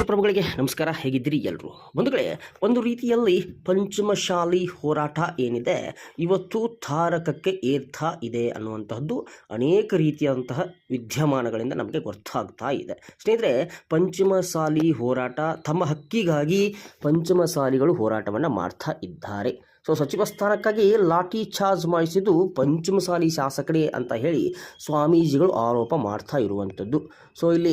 ಪ್ರಭುಗಳಿಗೆ ನಮಸ್ಕಾರ. ಹೇಗಿದ್ದೀರಿ ಎಲ್ಲರೂ ಬಂಧುಗಳೇ, ಒಂದು ರೀತಿಯಲ್ಲಿ ಪಂಚಮಶಾಲಿ ಹೋರಾಟ ಏನಿದೆ, ಇವತ್ತು ತಾರಕಕ್ಕೆ ಏರ್ತಾ ಇದೆ ಅನ್ನುವಂತಹದ್ದು ಅನೇಕ ರೀತಿಯಾದಂತಹ ವಿದ್ಯಮಾನಗಳಿಂದ ನಮಗೆ ಗೊತ್ತಾಗ್ತಾ ಇದೆ. ಸ್ನೇಹಿತರೆ ಪಂಚಮಸಾಲಿ ಹೋರಾಟ ತಮ್ಮ ಹಕ್ಕಿಗಾಗಿ ಪಂಚಮಸಾಲಿಗಳು ಹೋರಾಟವನ್ನು ಮಾಡ್ತಾ ಇದ್ದಾರೆ. ಸೊ ಸಚಿವ ಸ್ಥಾನಕ್ಕಾಗಿ ಲಾಠಿ ಚಾರ್ಜ್ ಮಾಡಿಸಿದ್ದು ಪಂಚಮಸಾಲಿ ಶಾಸಕರೇ ಅಂತ ಹೇಳಿ ಸ್ವಾಮೀಜಿಗಳು ಆರೋಪ ಮಾಡ್ತಾ ಇರುವಂಥದ್ದು. ಸೊ ಇಲ್ಲಿ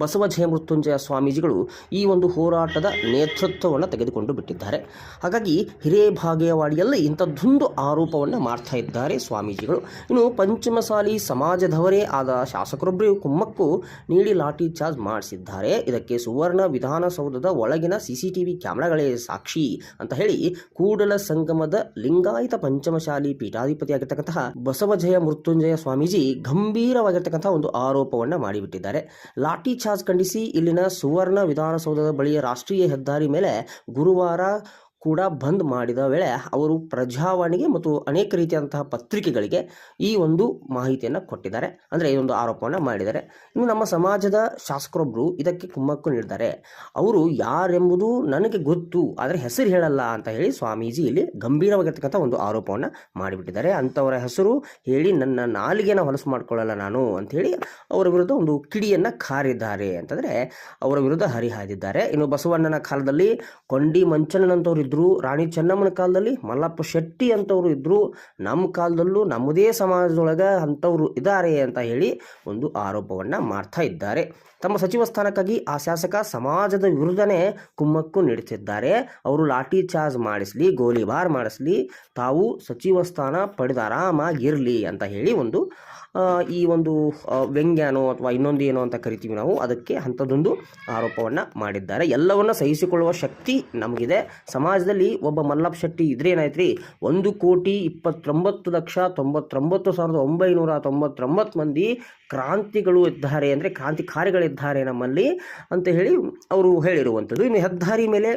ಬಸವ ಜಯಮೃತ್ಯುಂಜಯ ಸ್ವಾಮೀಜಿಗಳು ಈ ಒಂದು ಹೋರಾಟದ ನೇತೃತ್ವವನ್ನು ತೆಗೆದುಕೊಂಡು ಬಿಟ್ಟಿದ್ದಾರೆ. ಹಾಗಾಗಿ ಹಿರೇಭಾಗೇವಾಡಿಯಲ್ಲಿ ಇಂಥದ್ದೊಂದು ಆರೋಪವನ್ನು ಮಾಡ್ತಾ ಇದ್ದಾರೆ ಸ್ವಾಮೀಜಿಗಳು. ಇನ್ನು ಪಂಚಮಸಾಲಿ ಸಮಾಜದವರೇ ಆದ ಶಾಸಕರೊಬ್ಬರು ಕುಮ್ಮಕ್ಕು ನೀಡಿ ಲಾಠಿ ಚಾರ್ಜ್ ಮಾಡಿಸಿದ್ದಾರೆ. ಇದಕ್ಕೆ ಸುವರ್ಣ ವಿಧಾನಸೌಧದ ಒಳಗಿನ ಸಿಸಿಟಿವಿ ಕ್ಯಾಮೆರಾಗಳೇ ಸಾಕ್ಷಿ ಅಂತ ಹೇಳಿ ಕೂಡಲ ಸಂಗಮದ ಲಿಂಗಾಯತ ಪಂಚಮಶಾಲಿ ಪೀಠಾಧಿಪತಿಯಾಗಿರ್ತಕ್ಕಂತಹ ಬಸವಜಯ ಮೃತ್ಯುಂಜಯ ಸ್ವಾಮೀಜಿ ಗಂಭೀರವಾಗಿರ್ತಕ್ಕಂತಹ ಒಂದು ಆರೋಪವನ್ನ ಮಾಡಿಬಿಟ್ಟಿದ್ದಾರೆ. ಲಾಠಿ ಚಾರ್ಜ್ ಖಂಡಿಸಿ ಇಲ್ಲಿನ ಸುವರ್ಣ ವಿಧಾನಸೌಧದ ಬಳಿಯ ರಾಷ್ಟ್ರೀಯ ಹೆದ್ದಾರಿ ಮೇಲೆ ಗುರುವಾರ ಕೂಡ ಬಂದ್ ಮಾಡಿದ ವೇಳೆ ಅವರು ಪ್ರಜಾವಾಣಿಗೆ ಮತ್ತು ಅನೇಕ ರೀತಿಯಾದಂತಹ ಪತ್ರಿಕೆಗಳಿಗೆ ಈ ಒಂದು ಮಾಹಿತಿಯನ್ನು ಕೊಟ್ಟಿದ್ದಾರೆ. ಅಂದರೆ ಈ ಒಂದು ಆರೋಪವನ್ನು ಮಾಡಿದ್ದಾರೆ. ಇನ್ನು ನಮ್ಮ ಸಮಾಜದ ಶಾಸಕರೊಬ್ಬರು ಇದಕ್ಕೆ ಕುಮ್ಮಕ್ಕು ನೀಡಿದ್ದಾರೆ. ಅವರು ಯಾರೆಂಬುದು ನನಗೆ ಗೊತ್ತು, ಆದರೆ ಹೆಸರು ಹೇಳಲ್ಲ ಅಂತ ಹೇಳಿ ಸ್ವಾಮೀಜಿ ಇಲ್ಲಿ ಗಂಭೀರವಾಗಿರ್ತಕ್ಕಂಥ ಒಂದು ಆರೋಪವನ್ನು ಮಾಡಿಬಿಟ್ಟಿದ್ದಾರೆ. ಅಂಥವರ ಹೆಸರು ಹೇಳಿ ನನ್ನ ನಾಲಿಗೆನ ಹೊಲಸು ಮಾಡಿಕೊಳ್ಳಲ್ಲ ನಾನು ಅಂಥೇಳಿ ಅವರ ವಿರುದ್ಧ ಒಂದು ಕಿಡಿಯನ್ನು ಕಾರಿದ್ದಾರೆ ಅಂತಂದರೆ ಅವರ ವಿರುದ್ಧ ಹರಿಹಾಯ್ದಿದ್ದಾರೆ. ಇನ್ನು ಬಸವಣ್ಣನ ಕಾಲದಲ್ಲಿ ಕೊಂಡಿ ಮಂಚಣ್ಣನಂತವ್ರು ಇದ್ದರು ರಾಣಿ ಚೆನ್ನಮ್ಮನ ಕಾಲದಲ್ಲಿ ಮಲ್ಲಪ್ಪ ಶೆಟ್ಟಿ ಅಂಥವ್ರು ಇದ್ದರು ನಮ್ಮ ಕಾಲದಲ್ಲೂ ನಮ್ಮದೇ ಸಮಾಜದೊಳಗೆ ಅಂಥವ್ರು ಇದ್ದಾರೆ ಅಂತ ಹೇಳಿ ಒಂದು ಆರೋಪವನ್ನು ಮಾಡ್ತಾ ಇದ್ದಾರೆ. ತಮ್ಮ ಸಚಿವ ಸ್ಥಾನಕ್ಕಾಗಿ ಆ ಶಾಸಕ ಸಮಾಜದ ವಿರುದ್ಧನೇ ಕುಮ್ಮಕ್ಕು ನೀಡುತ್ತಿದ್ದಾರೆ ಅವರು ಲಾಠಿ ಚಾರ್ಜ್ ಮಾಡಿಸಲಿ ಗೋಲಿಬಾರ್ ಮಾಡಿಸಲಿ, ತಾವು ಸಚಿವ ಸ್ಥಾನ ಪಡೆದು ಆರಾಮಾಗಿರಲಿ ಅಂತ ಹೇಳಿ ಒಂದು ಈ ಒಂದು ವ್ಯಂಗ್ಯನೋ ಅಥವಾ ಇನ್ನೊಂದು ಏನೋ ಅಂತ ಕರಿತೀವಿ ನಾವು, ಅದಕ್ಕೆ ಅಂಥದ್ದೊಂದು ಆರೋಪವನ್ನು ಮಾಡಿದ್ದಾರೆ. ಎಲ್ಲವನ್ನು ಸಹಿಸಿಕೊಳ್ಳುವ ಶಕ್ತಿ ನಮಗಿದೆ. ಸಮಾಜದಲ್ಲಿ ಒಬ್ಬ ಮಲ್ಲಪ್ಪ ಶೆಟ್ಟಿ ಇದ್ರೆ ಏನಾಯ್ತ್ರಿ? ಒಂದು ಕೋಟಿ ಇಪ್ಪತ್ತೊಂಬತ್ತು ಲಕ್ಷ ತೊಂಬತ್ತೊಂಬತ್ತು ಸಾವಿರದ ಒಂಬೈನೂರ ತೊಂಬತ್ತೊಂಬತ್ತು ಮಂದಿ ಕ್ರಾಂತಿಗಳು ಇದ್ದಾರೆ ಅಂದರೆ ಕ್ರಾಂತಿಕಾರಿಗಳಿದ್ದಾರೆ ನಮ್ಮಲ್ಲಿ ಅಂತ ಹೇಳಿ ಅವರು ಹೇಳಿರುವಂಥದ್ದು. ಇನ್ನು ಹೆದ್ದಾರಿ ಮೇಲೆ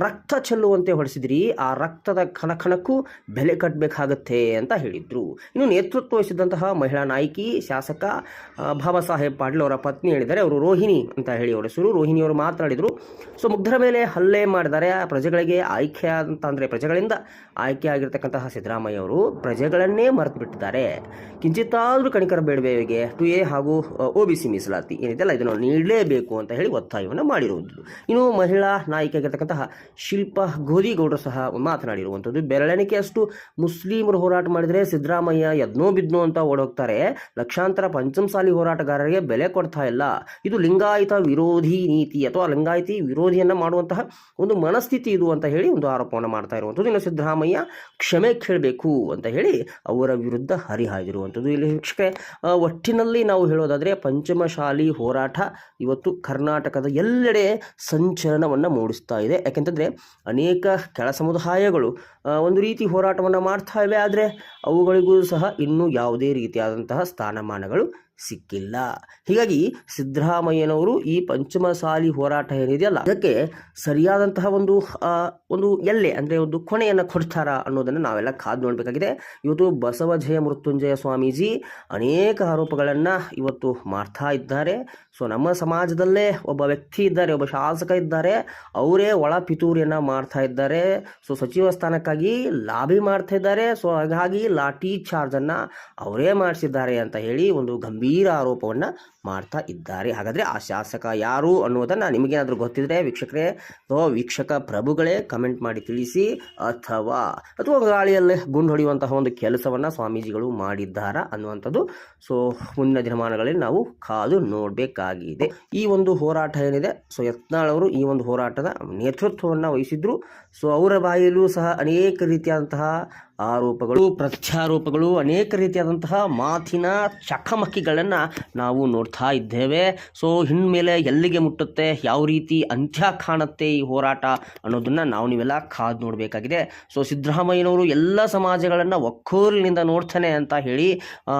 ರಕ್ತ ಚೆಲ್ಲುವಂತೆ ಹೊಡೆಸಿದ್ರಿ. ಆ ರಕ್ತದ ಕಣಕಣಕ್ಕೂ ಬೆಲೆ ಕಟ್ಟಬೇಕಾಗತ್ತೆ ಅಂತ ಹೇಳಿದರು. ಇನ್ನು ನೇತೃತ್ವ ವಹಿಸಿದಂತಹ ಮಹಿಳಾ ನಾಯಕಿ, ಶಾಸಕ ಬಾಬಾ ಸಾಹೇಬ್ ಪಾಟೀಲ್ ಅವರ ಪತ್ನಿ ಹೇಳಿದ್ದಾರೆ. ಅವರು ರೋಹಿಣಿ ಅಂತ ಹೇಳಿ ಅವರ ಹೆಸರು ರೋಹಿಣಿಯವರು ಮಾತನಾಡಿದರು. ಸೊ, ಮುಗ್ಧರ ಮೇಲೆ ಹಲ್ಲೆ ಮಾಡಿದ್ದಾರೆ. ಆ ಪ್ರಜೆಗಳಿಗೆ ಆಯ್ಕೆ ಅಂತ ಅಂದರೆ ಪ್ರಜೆಗಳಿಂದ ಆಯ್ಕೆ ಆಗಿರ್ತಕ್ಕಂತಹ ಸಿದ್ದರಾಮಯ್ಯ ಅವರು ಪ್ರಜೆಗಳನ್ನೇ ಮರೆತು ಬಿಟ್ಟಿದ್ದಾರೆ. ಕಿಂಚಿತ್ತಾದರೂ ಕಣಿಕರ ಬೇಡಬೇವಿಗೆ ಟು ಎ ಹಾಗೂ ಒ ಬಿ ಸಿ ಮೀಸಲಾತಿ ಏನಿದೆಯಲ್ಲ ಇದನ್ನು ನೀಡಲೇಬೇಕು ಅಂತ ಹೇಳಿ ಒತ್ತಾಯವನ್ನು ಮಾಡಿರುವಂಥದ್ದು. ಇನ್ನು ಮಹಿಳಾ ನಾಯಕಿ ಆಗಿರ್ತಕ್ಕಂತಹ ಶಿಲ್ಪಾ ಗೋದಿಗೌಡರು ಸಹ ಮಾತನಾಡಿರುವಂಥದ್ದು. ಬೆರಳೆಣಿಕೆಯಷ್ಟು ಮುಸ್ಲಿಮರು ಹೋರಾಟ ಮಾಡಿದರೆ ಸಿದ್ದರಾಮಯ್ಯ ಯದ್ನೋ ಬಿದ್ನೋ ಅಂತ ಓಡೋಗ್ತಾರೆ. ಲಕ್ಷಾಂತರ ಪಂಚಮಸಾಲಿ ಹೋರಾಟಗಾರರಿಗೆ ಬೆಲೆ ಕೊಡ್ತಾ ಇಲ್ಲ. ಇದು ಲಿಂಗಾಯತ ವಿರೋಧಿ ನೀತಿ ಅಥವಾ ಲಿಂಗಾಯತಿ ವಿರೋಧಿಯನ್ನು ಮಾಡುವಂತಹ ಒಂದು ಮನಸ್ಥಿತಿ ಇದು ಅಂತ ಹೇಳಿ ಒಂದು ಆರೋಪವನ್ನು ಮಾಡ್ತಾ ಇರುವಂಥದ್ದು. ಇನ್ನು ಸಿದ್ದರಾಮಯ್ಯ ಕ್ಷಮೆ ಕೇಳಬೇಕು ಅಂತ ಹೇಳಿ ಅವರ ವಿರುದ್ಧ ಹರಿಹಾಯ್ದಿರುವಂಥದ್ದು. ಇಲ್ಲಿ ವೀಕ್ಷಕರೇ ಒಟ್ಟಿನಲ್ಲಿ ನಾವು ಹೇಳೋದಾದರೆ ಪಂಚಮಶಾಲಿ ಹೋರಾಟ ಇವತ್ತು ಕರ್ನಾಟಕದ ಎಲ್ಲೆಡೆ ಸಂಚಲನವನ್ನು ಮೂಡಿಸ್ತಾ ಇದೆ. ಯಾಕೆಂತಂದರೆ ಅನೇಕ ಕೆಳ ಸಮುದಾಯಗಳು ಒಂದು ರೀತಿ ಹೋರಾಟವನ್ನು ಮಾಡ್ತಾ ಇವೆ. ಆದರೆ ಅವುಗಳಿಗೂ ಸಹ ಇನ್ನೂ ಯಾವುದೇ ರೀತಿಯಾದಂತಹ ಸ್ಥಾನಮಾನಗಳು ಸಿಕ್ಕಿಲ್ಲ. ಹೀಗಾಗಿ ಸಿದ್ದರಾಮಯ್ಯನವರು ಈ ಪಂಚಮಸಾಲಿ ಹೋರಾಟ ಏನಿದೆಯಲ್ಲ ಅದಕ್ಕೆ ಸರಿಯಾದಂತಹ ಒಂದು ಒಂದು ಎಲ್ಲೆ ಅಂದರೆ ಒಂದು ಕೊನೆಯನ್ನು ಕೊಡ್ತಾರ ಅನ್ನೋದನ್ನು ನಾವೆಲ್ಲ ಕಾದು ನೋಡಬೇಕಾಗಿದೆ. ಇವತ್ತು ಬಸವಜಯ ಮೃತ್ಯುಂಜಯ ಸ್ವಾಮೀಜಿ ಅನೇಕ ಆರೋಪಗಳನ್ನು ಇವತ್ತು ಮಾಡ್ತಾ ಇದ್ದಾರೆ. ಸೊ, ನಮ್ಮ ಸಮಾಜದಲ್ಲೇ ಒಬ್ಬ ವ್ಯಕ್ತಿ ಇದ್ದಾರೆ, ಒಬ್ಬ ಶಾಸಕ ಇದ್ದಾರೆ. ಅವರೇ ಒಳ ಪಿತೂರಿಯನ್ನು ಮಾಡ್ತಾ ಇದ್ದಾರೆ. ಸೊ, ಸಚಿವ ಸ್ಥಾನಕ್ಕಾಗಿ ಲಾಬಿ ಮಾಡ್ತಾ ಇದ್ದಾರೆ ಸೊ ಹಾಗಾಗಿ ಲಾಠಿ ಚಾರ್ಜನ್ನು ಅವರೇ ಮಾಡಿಸಿದ್ದಾರೆ ಅಂತ ಹೇಳಿ ಒಂದು ಗಂಭೀರ ಆರೋಪವನ್ನು ಮಾಡ್ತಾ ಇದ್ದಾರೆ. ಹಾಗಾದರೆ ಆ ಶಾಸಕ ಯಾರು ಅನ್ನೋದನ್ನು ನಿಮಗೇನಾದರೂ ಗೊತ್ತಿದ್ರೆ ವೀಕ್ಷಕರೇ ಅಥವಾ ವೀಕ್ಷಕ ಪ್ರಭುಗಳೇ ಕಮೆಂಟ್ ಮಾಡಿ ತಿಳಿಸಿ ಅಥವಾ ಅಥವಾ ಗಾಳಿಯಲ್ಲೇ ಗುಂಡು ಹೊಡೆಯುವಂತಹ ಒಂದು ಕೆಲಸವನ್ನು ಸ್ವಾಮೀಜಿಗಳು ಮಾಡಿದ್ದಾರಾ ಅನ್ನುವಂಥದ್ದು ಸೊ ಮುಂದಿನ ದಿನಮಾನಗಳಲ್ಲಿ ನಾವು ಕಾದು ನೋಡಬೇಕಾಗಿದೆ. ಈ ಒಂದು ಹೋರಾಟ ಏನಿದೆ ಸೊ ಯತ್ನಾಳ್ ಅವರು ಈ ಒಂದು ಹೋರಾಟದ ನೇತೃತ್ವವನ್ನು ವಹಿಸಿದ್ರು. ಸೊ ಅವರ ಬಾಯಲ್ಲೂ ಸಹ ಅನೇಕ ರೀತಿಯಾದಂತಹ ಆರೋಪಗಳು, ಪ್ರತ್ಯಾರೋಪಗಳು, ಅನೇಕ ರೀತಿಯಾದಂತಹ ಮಾತಿನ ಚಕಮಕಿಗಳನ್ನು ನಾವು ನೋಡ್ತಾ ಇದ್ದೇವೆ. ಸೊ ಇನ್ಮೇಲೆ ಎಲ್ಲಿಗೆ ಮುಟ್ಟುತ್ತೆ, ಯಾವ ರೀತಿ ಅಂತ್ಯ ಕಾಣುತ್ತೆ ಈ ಹೋರಾಟ ಅನ್ನೋದನ್ನು ನಾವು ನೀವೆಲ್ಲ ಕಾದು ನೋಡಬೇಕಾಗಿದೆ. ಸೊ ಸಿದ್ದರಾಮಯ್ಯನವರು ಎಲ್ಲ ಸಮಾಜಗಳನ್ನು ಒಕ್ಕೋಲಿನಿಂದ ನೋಡ್ತಾನೆ ಅಂತ ಹೇಳಿ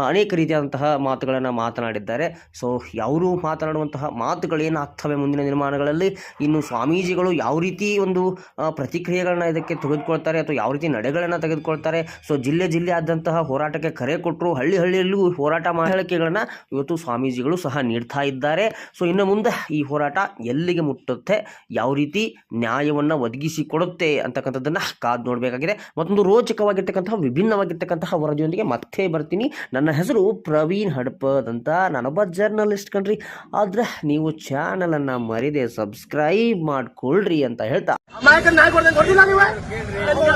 ಅನೇಕ ರೀತಿಯಾದಂತಹ ಮಾತುಗಳನ್ನು ಮಾತನಾಡಿದ್ದಾರೆ. ಸೊ ಅವರು ಮಾತನಾಡುವಂತಹ ಮಾತುಗಳೇನಾಗ್ತವೆ ಮುಂದಿನ ನಿರ್ಮಾಣಗಳಲ್ಲಿ? ಇನ್ನು ಸ್ವಾಮೀಜಿಗಳು ಯಾವ ರೀತಿ ಒಂದು ಪ್ರತಿಕ್ರಿಯೆಗಳನ್ನ ಇದಕ್ಕೆ ತೆಗೆದುಕೊಳ್ತಾರೆ ಅಥವಾ ಯಾವ ರೀತಿ ನಡೆಗಳನ್ನು ತೆಗೆದುಕೊಳ್ತಾರೆ. ಸೊ ಜಿಲ್ಲೆ ಜಿಲ್ಲೆ ಆದಂತಹ ಹೋರಾಟಕ್ಕೆ ಕರೆ ಕೊಟ್ಟರು ಹಳ್ಳಿ ಹಳ್ಳಿಯಲ್ಲೂ ಹೋರಾಟ ಮಾಹಳಿಕೆಗಳನ್ನು ಇವತ್ತು ಸ್ವಾಮೀಜಿಗಳು ಸಹ ನೀಡ್ತಾ ಇದ್ದಾರೆ. ಸೊ ಇನ್ನು ಮುಂದೆ ಈ ಹೋರಾಟ ಎಲ್ಲಿಗೆ ಮುಟ್ಟುತ್ತೆ, ಯಾವ ರೀತಿ ನ್ಯಾಯವನ್ನು ಒದಗಿಸಿಕೊಡುತ್ತೆ ಅಂತಕ್ಕಂಥದ್ದನ್ನು ಕಾದು ನೋಡಬೇಕಾಗಿದೆ. ಮತ್ತೊಂದು ರೋಚಕವಾಗಿರ್ತಕ್ಕಂತಹ, ವಿಭಿನ್ನವಾಗಿರ್ತಕ್ಕಂತಹ ವರದಿಯೊಂದಿಗೆ ಮತ್ತೆ ಬರ್ತೀನಿ. ನನ್ನ ಹೆಸರು ಪ್ರವೀಣ್ ಹಡ್ಪದ್ ಅಂತ. ನಾನೊಬ್ಬ ಜರ್ನಲಿಸ್ಟ್ ಕಣ್ರಿ. ಆದ್ರೆ ನೀವು ಚಾನಲನ್ನು ಮರಿದೆ ಸಬ್ಸ್ಕ್ರೈಬ್ ಮಾಡ್ಕೊಳ್ರಿ ಅಂತ ಹೇಳ್ತಾ.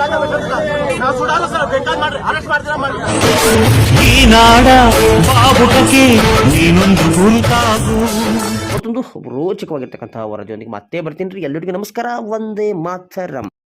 ಅಮಾಯಕನ ನ್ಯಾಯ ಕೊಡ್ದಂಗೆ ಕೊಡ್ತಿಲ್ಲ ನೀವು ನಾವು ಸುಡಲ್ಲ ಸರ್ ಬೇಕಾದ್ ಮಾಡ್ರಿ ಅರೆಸ್ಟ್ ಮಾಡ್ತೀರಾ ಮಾಡಿ ಈ ನಾಡ ಬಾವುಟಕ್ಕೆ ನೀನೊಂದು ಗುರುತಾಗು ಮತ್ತೊಂದು ರೋಚಕವಾಗಿರ್ತಕ್ಕಂತಹ ವರದಿಯೊಂದಿಗೆ ಮತ್ತೆ ಬರ್ತೀನಿ ರೀ ಎಲ್ಲರಿಗೂ ನಮಸ್ಕಾರ ಒಂದೇ ಮಾತರಂ